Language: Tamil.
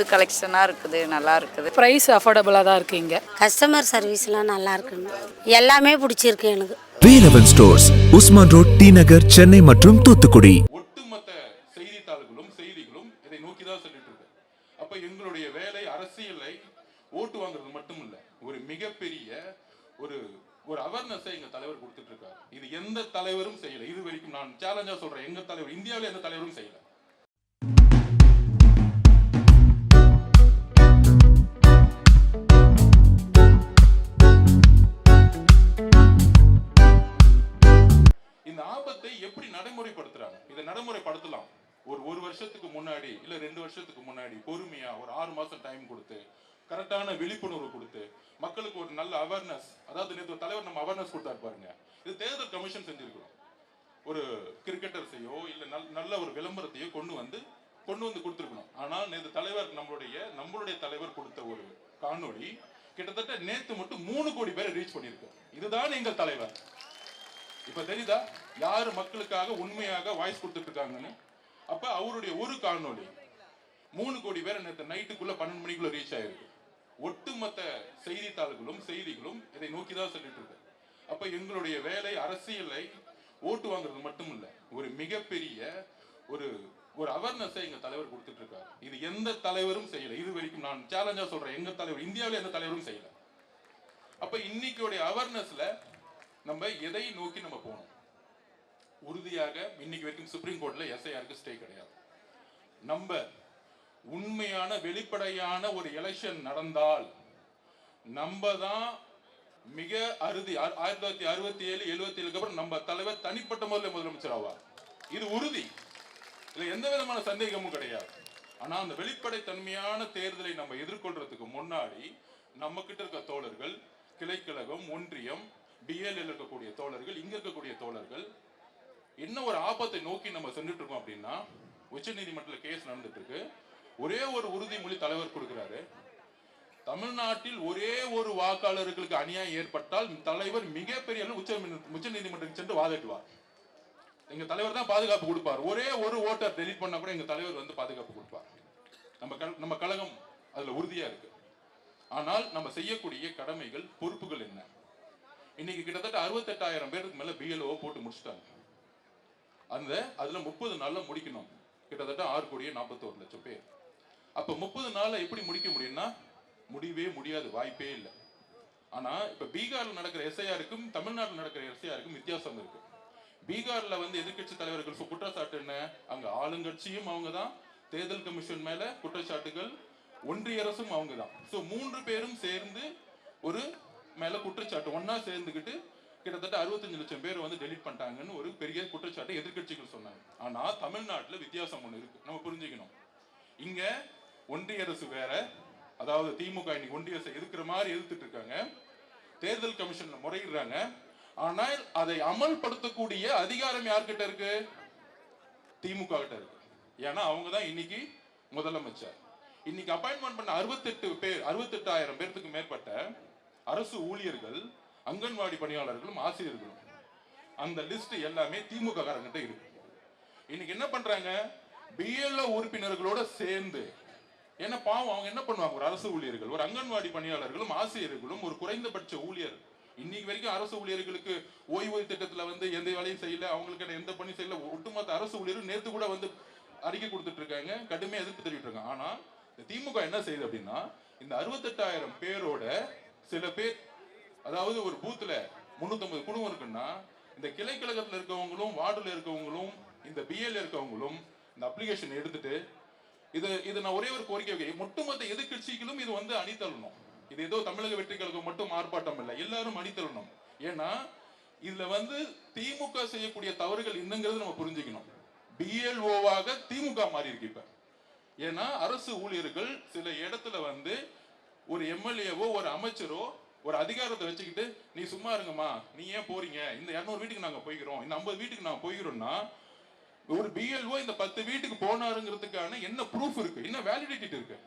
புது கலெக்ஷனாக இருக்குது நல்லா இருக்குது. ப்ரைஸ் அஃபோர்டபுளாக தான் இருக்குது இங்கே. கஸ்டமர் சர்வீஸ்லாம் நல்லா இருக்குங்க. எல்லாமே பிடிச்சிருக்கு எனக்கு. Velavan stores Usman road T Nagar Chennai மற்றும் தூத்துக்குடி. ஒட்டுமொத்த செய்தித்தாள்களும் செய்திகளும் இதை நோக்கி தான் சொல்லிட்டு இருக்கு அப்ப எங்களுடைய வேலை அரசியலை ஓட்டு வாங்குறது மட்டும் இல்ல ஒரு மிகப்பெரிய ஒரு ஒரு அவேர்னஸை எங்க தலைவர் கொடுத்துட்டு இருக்காரு. இது எந்த தலைவரும் செய்யல. இது வரைக்கும் நான் சேலஞ்சா சொல்றேன். எங்க தலைவர் இந்தியாவில எந்த தலைவரும் செய்யல. இந்த ஆபத்தை எப்படி நடைமுறைப்படுத்துறாங்க? இதை நடைமுறைப்படுத்தலாம். ஒரு ஒரு வருஷத்துக்கு முன்னாடி இல்ல ரெண்டு வருஷத்துக்கு முன்னாடி பொறுமையா ஒரு ஆறு மாசம் டைம் கொடுத்து கரெக்டான விழிப்புணர்வு கொடுத்து மக்களுக்கு ஒரு நல்ல அவேர்னஸ் அதாவது நேற்று தலைவர் நம்ம அவேர்னஸ் கொடுத்தாரு பாருங்க. இது தேர்தல் கமிஷன் செஞ்சிருக்கிறோம். ஒரு கிரிக்கெட்டர்ஸையோ இல்ல நல்- நல்ல ஒரு விளம்பரத்தையோ கொண்டு வந்து கொண்டு வந்து கொடுத்துருக்கணும். ஆனால் நேற்று தலைவர் நம்மளுடைய நம்மளுடைய தலைவர் கொடுத்த ஒரு காணொளி கிட்டத்தட்ட நேத்து மட்டும் மூணு கோடி பேரை ரீச் பண்ணியிருக்கோம் இதுதான் எங்கள் தலைவர். இப்போ தெரியுதா? யார் மக்களுக்காக உண்மையாக வாய்ஸ் கொடுத்துட்டு இருக்காங்கன்னு அவருடைய ஒரு காணொளி மூணு கோடி பேர் நேற்று நைட்டுக்குள்ள பன்னெண்டு மணிக்குள்ள ரீச் ஆயிருக்கு. ஒட்டுமொத்த செய்தித்தாள்களும் செய்திகளும் இதை நோக்கி தான் சொல்லிட்டு இருக்கு அப்ப எங்களுடைய வேலை அரசியலை ஓட்டு வாங்குறது மட்டும் இல்லை ஒரு மிகப்பெரிய ஒரு ஒரு அவேர்னஸை எங்க தலைவர் கொடுத்துட்டு இருக்காரு இது எந்த தலைவரும் செய்யல. இது வரைக்கும் நான் சேலஞ்சா சொல்றேன். எங்க தலைவர் இந்தியாவில எந்த தலைவரும் செய்யல. அப்ப இன்னைக்குடைய அவேர்னஸ்ல நம்ம எதை நோக்கி நம்ம போகணும்? உறுதியாக இன்னைக்கு வரைக்கும் சுப்ரீம் கோர்ட்ல எஸ்ஐஆருக்கு ஸ்டே கிடையாது. நம்ம உண்மையான வெளிப்படையான ஒரு எலெக்ஷன் நடந்தால் நம்ம தான் மிக அறுதி ஆயிரத்தி தொள்ளாயிரத்தி அறுபத்தி ஏழு எழுபத்தி ஏழுக்கு அப்புறம் நம்ம தலைவர் தனிப்பட்ட முறையில் முதலமைச்சர் ஆவார். இது உறுதி. இதுல எந்த விதமான சந்தேகமும் கிடையாது. ஆனா அந்த வெளிப்படை தன்மையான தேர்தலை நம்ம எதிர்கொள்றதுக்கு முன்னாடி நம்ம கிட்ட இருக்க தோழர்கள் கிளைக்கழகம் ஒன்றியம் பிஎல் இருக்கக்கூடிய தோழர்கள் இங்க இருக்கக்கூடிய தோழர்கள் என்ன ஒரு ஆபத்தை நோக்கி நம்ம சென்றுட்டு இருக்கோம் அப்படின்னா உச்ச நீதிமன்றத்தில் கேஸ் நடந்துட்டு இருக்கு ஒரே ஒரு உறுதிமொழி தலைவர் கொடுக்கிறாரு. தமிழ்நாட்டில் ஒரே ஒரு வாக்காளர்களுக்கு அநியாயம் ஏற்பட்டால் தலைவர் மிகப்பெரிய உச்ச உச்ச நீதிமன்றத்துக்கு சென்று வாதிட்டுவார். எங்க தலைவர் தான் பாதுகாப்பு கொடுப்பார். ஒரே ஒரு ஓட்டர் டெலிட் பண்ணா கூட எங்க தலைவர் வந்து பாதுகாப்பு கொடுப்பார். நம்ம நம்ம கழகம் அதுல உறுதியா இருக்கு. ஆனால் நம்ம செய்யக்கூடிய கடமைகள் பொறுப்புகள் என்ன? இன்னைக்கு கிட்டத்தட்ட அறுபத்தெட்டாயிரம் பேருக்கு மேல பிஎல்ஓ போட்டு முடிச்சிட்டாங்க. அந்த அதுல முப்பது நாள்ல முடிக்கணும். கிட்டத்தட்ட ஆறு கோடியே நாற்பத்தோரு லட்சம் பேர். அப்ப முப்பது நாள்ல எப்படி முடிக்க முடியும்னா முடியவே முடியாது வாய்ப்பே இல்லை. ஆனா இப்ப பீகார்ல நடக்கிற எஸ்ஐஆருக்கும் தமிழ்நாட்டில் நடக்கிற எஸ்ஐஆருக்கும் வித்தியாசம் இருக்கு. பீகார்ல வந்து எதிர்க்கட்சி தலைவர்கள் குற்றச்சாட்டு என்ன? அங்க ஆளுங்கட்சியும் அவங்க தான் தேர்தல் கமிஷன் மேல குற்றச்சாட்டுகள் ஒன்றிய அரசும் அவங்க தான் ஸோ மூன்று பேரும் சேர்ந்து ஒரு மேலே குற்றச்சாட்டு ஒன்றா சேர்ந்துக்கிட்டு கிட்டத்தட்ட அறுபத்தஞ்சு லட்சம் பேர் வந்து டெலீட் பண்ணிட்டாங்கன்னு ஒரு பெரிய குற்றச்சாட்டை எதிர்கட்சிகள் சொன்னாங்க. ஆனால் தமிழ்நாட்டில் வித்தியாசம் ஒன்று இருக்குது நம்ம புரிஞ்சுக்கணும். இங்கே ஒன்றிய அரசு வேற அதாவது திமுக இன்னைக்கு ஒன்றிய அரசை எதிர்க்கிற மாதிரி எதிர்த்துட்டு இருக்காங்க. தேர்தல் கமிஷன் முறையிடுறாங்க. ஆனால் அதை அமல்படுத்தக்கூடிய அதிகாரம் யார்கிட்ட இருக்கு? திமுக கிட்ட இருக்கு. ஏன்னா அவங்க தான் இன்னைக்கு முதலமைச்சர். இன்னைக்கு அப்பாயின்மெண்ட் பண்ண அறுபத்தெட்டு பேர் அறுபத்தெட்டாயிரம் பேர்த்துக்கு மேற்பட்ட அரசு ஊழியர்கள் அங்கன்வாடி பணியாளர்களும் ஆசிரியர்களும். அந்த லிஸ்ட் எல்லாமே திமுக காரங்கிட்ட இருக்கு. இன்னைக்கு என்ன பண்றாங்க? பிஎல்ஓ உறுப்பினர்களோட சேர்ந்து ஏன்னா பாவம் அவங்க என்ன பண்ணுவாங்க? ஒரு அரசு ஊழியர்கள் ஒரு அங்கன்வாடி பணியாளர்களும் ஆசிரியர்களும் ஒரு குறைந்தபட்ச ஊழியர். இன்னைக்கு வரைக்கும் அரசு ஊழியர்களுக்கு ஓய்வூதிய திட்டத்துல வந்து எந்த வேலையும் செய்யல அவங்களுக்கு எந்த பணி செய்யல ஒட்டுமொத்த அரசு ஊழியரும் நேற்று கூட வந்து அறிக்கை கொடுத்துட்டு இருக்காங்க கடுமையாக எதிர்ப்பு தெரிவிட்டு இருக்காங்க. ஆனா இந்த திமுக என்ன செய்யுது அப்படின்னா இந்த அறுபத்தெட்டாயிரம் பேரோட சில பேர் அதாவது ஒரு பூத்துல முந்நூற்றம்பது குடும்பம் இருக்குன்னா இந்த கிளை கழகத்தில் இருக்கவங்களும் வார்டில் இருக்கவங்களும் இந்த பிஎல் இருக்கவங்களும் இந்த அப்ளிகேஷன் எடுத்துட்டு இது இது நான் ஒரே ஒரு கோரிக்கை வைக்கிறேன். ஒட்டுமொத்த எதிர்க்கட்சிகளும் இது வந்து அணித்தள்ளணும் இது ஏதோ தமிழக வெற்றி கழகம் மட்டும் ஆர்ப்பாட்டம் இல்லை எல்லாரும் அணித்தள்ளணும் ஏன்னா இதுல வந்து திமுக செய்யக்கூடிய தவறுகள் என்னங்கிறது நம்ம புரிஞ்சுக்கணும். பிஎல்ஓவாக திமுக மாறி இருக்கு இப்ப. ஏன்னா அரசு ஊழியர்கள் சில இடத்துல வந்து ஒரு எம்எல்ஏவோ ஒரு அமைச்சரோ ஒரு அதிகாரத்தை வச்சுக்கிட்டு நீ சும்மா இருங்கம்மா. நீ ஏன் போறீங்க? இந்த இரநூறு வீட்டுக்கு நாங்க போய்க்கிறோம். இந்த ஐம்பது வீட்டுக்கு நாங்கள் போய்க்கிறோம்னா ஒரு பிஎல்ஓ இந்த பத்து வீட்டுக்கு போனாருங்கிறதுக்கான என்ன ப்ரூஃப் இருக்கு? என்ன வேலிடிட்டி இருக்கு?